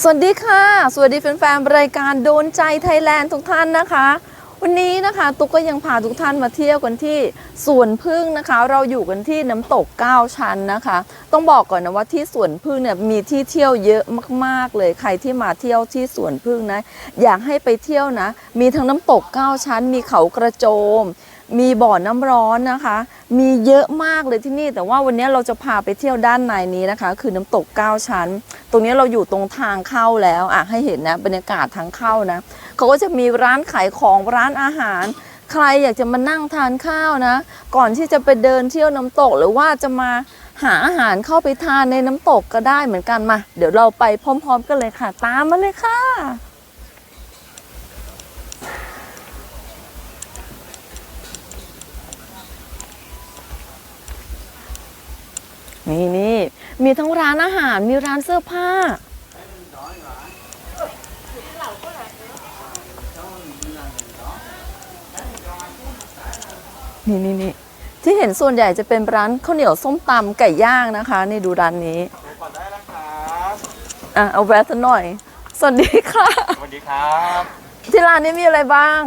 สวัสดีค่ะ สวัสดีแฟนๆรายการโดนใจไทยแลนด์ทุกท่านนะคะ วันนี้นะคะตุ๊กก็ยังพาทุกท่านมาเที่ยวกันที่สวนพึ่งนะคะ เราอยู่กันที่น้ำตก 9 ชั้นนะคะ ต้องบอกก่อนนะว่าที่สวนพึ่งเนี่ยมีที่เที่ยวเยอะมากๆเลยใครที่มาเที่ยวที่สวนพึ่งนะอยากให้ไปเที่ยวนะ มีทั้งน้ำตก 9 ชั้น มีเขากระโจม มีบ่อน้ำร้อนนะคะ มีเยอะมากเลยที่นี่ แต่ว่าวันนี้เราจะพาไปเที่ยวด้านในนี้นะคะ คือน้ำตก 9 ชั้น ตรงนี้เราอยู่ตรงทางเข้าแล้วอะให้เห็นนะบรรยากาศทางเข้านะเขาก็จะมีร้านขายของร้านอาหาร ใครอยากจะมานั่งทานข้าวนะ ก่อนที่จะไปเดินเที่ยวน้ำตกหรือว่าจะมาหาอาหารเข้าไปทานในน้ำตกก็ได้เหมือนกันมา เดี๋ยวเราไปพร้อม ๆ กันเลยค่ะ ตามมาเลยค่ะ นี่นี่มีทั้งร้านอาหารมีร้านเสื้อผ้า นี่นี่นี่ที่เห็นส่วนใหญ่จะเป็นร้านข้าวเหนียวส้มตำไก่ย่างนะคะ นี่ดูร้านนี้ดูก่อนได้นะครับอะเอาแวะสักหน่อย สวัสดีค่ะ สวัสดีครับ ที่ร้านนี้มีอะไรบ้าง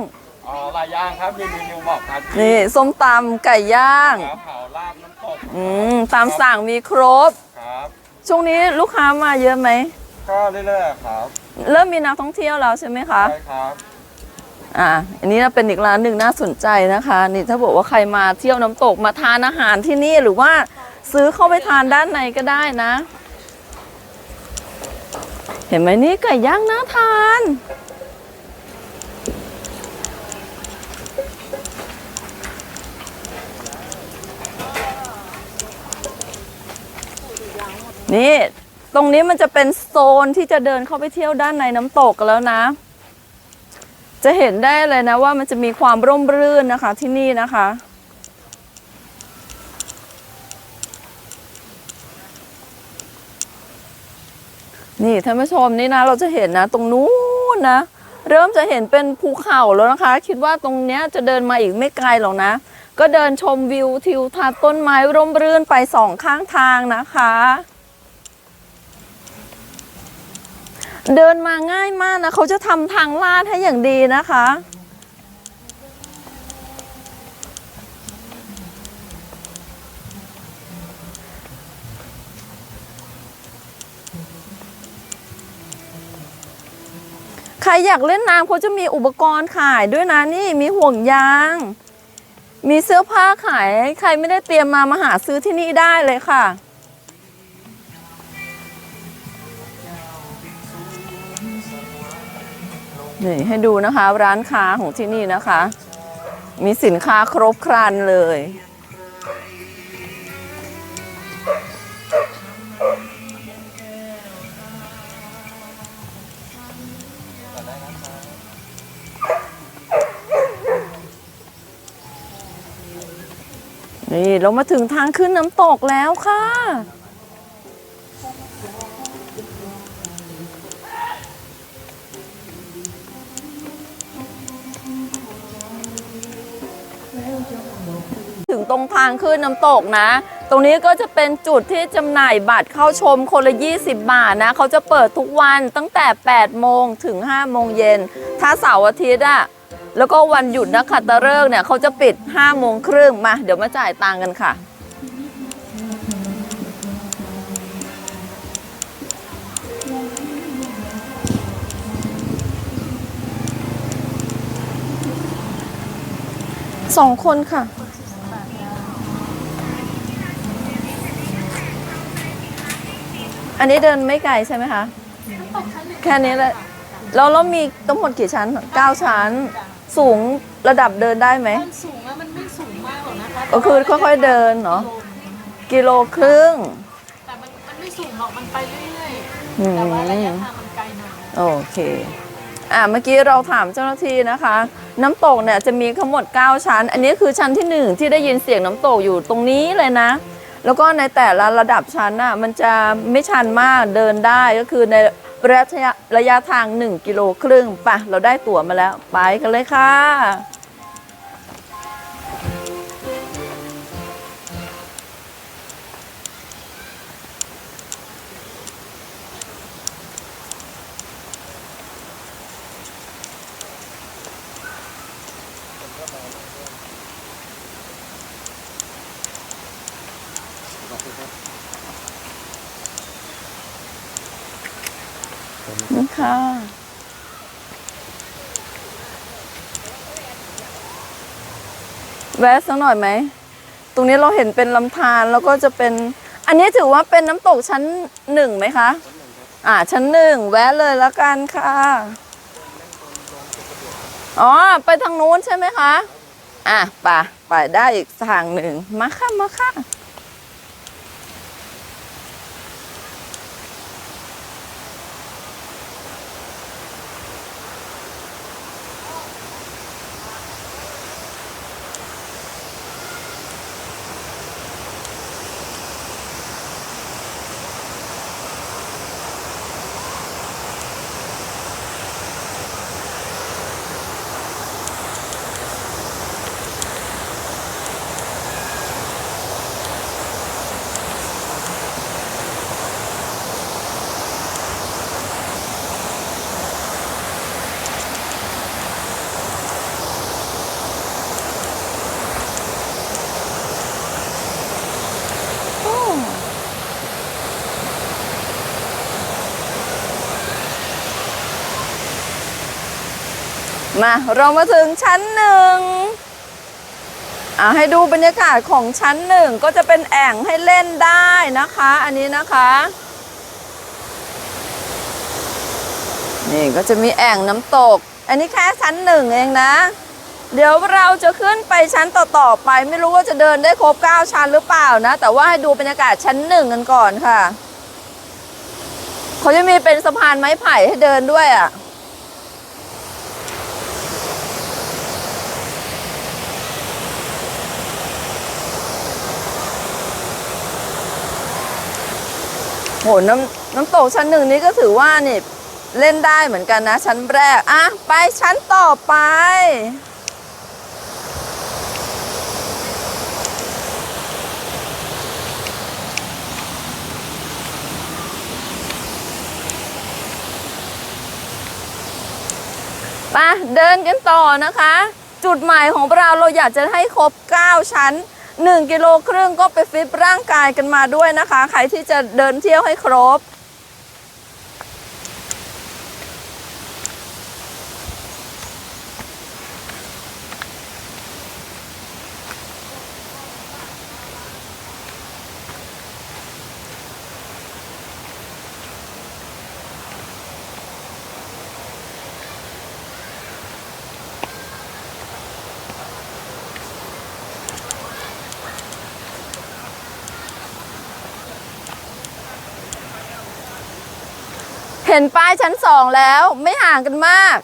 อ๋อลายย่างครับมีเมนูบอกครับนี่ส้มตำไก่ย่างครับเผาลาบน้ำตกอืมตามสั่งมีครบ ครับ ช่วงนี้ลูกค้ามาเยอะไหม ก็เรื่อยๆครับเริ่มมีนักท่องเที่ยวแล้วใช่ไหมคะ ใช่ครับ อ่า อันนี้เป็นอีกร้านหนึ่งน่าสนใจนะคะ นี่ถ้าบอกว่าใครมาเที่ยวน้ำตกมาทานอาหารที่นี่หรือว่าซื้อเข้าไปทานด้านในก็ได้นะ เห็นไหมนี่ไก่ย่างน่าทาน นี่ตรงนี้มันจะเป็นโซนที่จะเดินเข้าไปเที่ยวด้านในน้ำตกกันแล้วนะ จะเห็นได้เลยนะว่ามันจะมีความร่มรื่นนะคะที่นี่นะคะ นี่ท่านผู้ชมนี่นะเราจะเห็นนะ ตรงนู้นนะ เริ่มจะเห็นเป็นภูเขาแล้วนะคะ คิดว่าตรงเนี้ยจะเดินมาอีกไม่ไกลหรอกนะ ก็เดินชมวิวทิวทัศน์ต้นไม้ร่มรื่นไปสองข้างทางนะคะ เดินมาง่ายมากนะ เขาจะทำทางลาดให้อย่างดีนะคะ ใครอยากเล่นน้ำเขาจะมีอุปกรณ์ขายด้วยนะนี่มีห่วงยาง มีเสื้อผ้าขาย ใครไม่ได้เตรียมมามาหาซื้อที่นี่ได้เลยค่ะ นี่ให้ดูนะคะร้านค้าของที่นี่นะคะ มีสินค้าครบครันเลย นี่เรามาถึงทางขึ้นน้ำตกแล้วค่ะ ตรงทางขึ้นน้ำตกนะ ตรงนี้ก็จะเป็นจุดที่จำหน่ายบัตรเข้าชมคนละ 20 บาทนะ เขาจะเปิดทุกวันตั้งแต่ 8 โมงถึง 5 โมงเย็น ถ้าเสาร์อาทิตย์อะแล้วก็วันหยุดนักขัตฤกษ์เนี่ยเขาจะปิด 5 โมงครึ่งมา เดี๋ยวมาจ่ายตังกันค่ะสองคนค่ะ อันนี้เดินไม่ไกลใช่ไหมคะ แค่นี้แหละแล้วเรามีทั้งหมดกี่ชั้นเก้าชั้น สูงระดับเดินได้ไหม มันสูงแล้วมันไม่สูงมากหรอกนะคะก็คือค่อยๆเดินเนาะกิโลครึ่ง แต่มันมันไม่สูงหรอก มันไปเรื่อยอืๆมแต่ว่าระยะทางมันไกลหน่อย โอเค อะเมื่อกี้เราถามเจ้าหน้าที่นะคะ น้ำตกเนี่ยจะมีทั้งหมด 9 ชั้น อันนี้คือชั้นที่ 1 ที่ได้ยินเสียงน้ำตกอยู่ตรงนี้เลยนะ แล้วก็ในแต่ละระดับชั้นน่ะมันจะไม่ชันมากเดินได้ก็คือในระยะระยะทาง 1 กิโลครึ่งไปะเราได้ตั๋วมาแล้ว ไปกันเลยค่ะ นี่ค่ะ แวะสักหน่อยไหม ตรงนี้เราเห็นเป็นลำธารแล้วก็จะเป็น อันนี้ถือว่าเป็นน้ำตกชั้นหนึ่งไหมคะ อ่า ชั้นหนึ่ง แวะเลยแล้วกันค่ะ อ๋อ ไปทางนู้นใช่ไหมคะ อะไปไปได้อีกทางหนึ่ง มาค่ะ มาค่ะ มาเรามาถึงชั้นหนึ่งอ่าให้ดูบรรยากาศของชั้นหนึ่งก็จะเป็นแอ่งให้เล่นได้นะคะ อันนี้นะคะ นี่ก็จะมีแอ่งน้ำตก อันนี้แค่ชั้นหนึ่งเองนะ เดี๋ยวเราจะขึ้นไปชั้นต่อๆไป ไม่รู้ว่าจะเดินได้ครบ 9 ชั้นหรือเปล่านะ แต่ว่าให้ดูบรรยากาศชั้นหนึ่งกันก่อนค่ะ เขาจะมีเป็นสะพานไม้ไผ่ให้เดินด้วยอะ โหน้ำน้ำตกชั้นหนึ่งนี้ก็ถือว่านี่เล่นได้เหมือนกันนะ ชั้นแรก อะ ไปชั้นต่อไป ไปเดินกันต่อนะคะ จุดหมายของเราเราอยากจะให้ครบ 9 ชั้น 1กิโลครึ่งก็ไปฟิตร่างกายกันมาด้วยนะคะ ใครที่จะเดินเที่ยวให้ครบ เห็นป้ายชั้นสองแล้วไม่ห่างกันมาก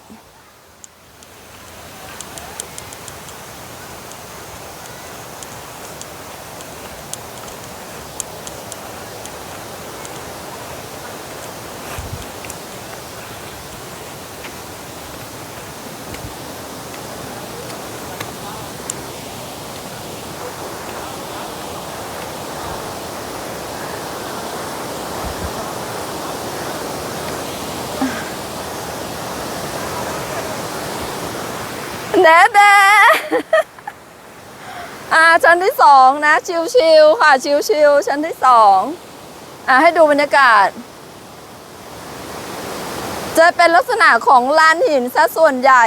แดดแดดอ่าชั้นที่สองนะ ชิวๆค่ะ ชิวๆชั้นที่สองอ่าให้ดูบรรยากาศ จะเป็นลักษณะของลานหินซะส่วนใหญ่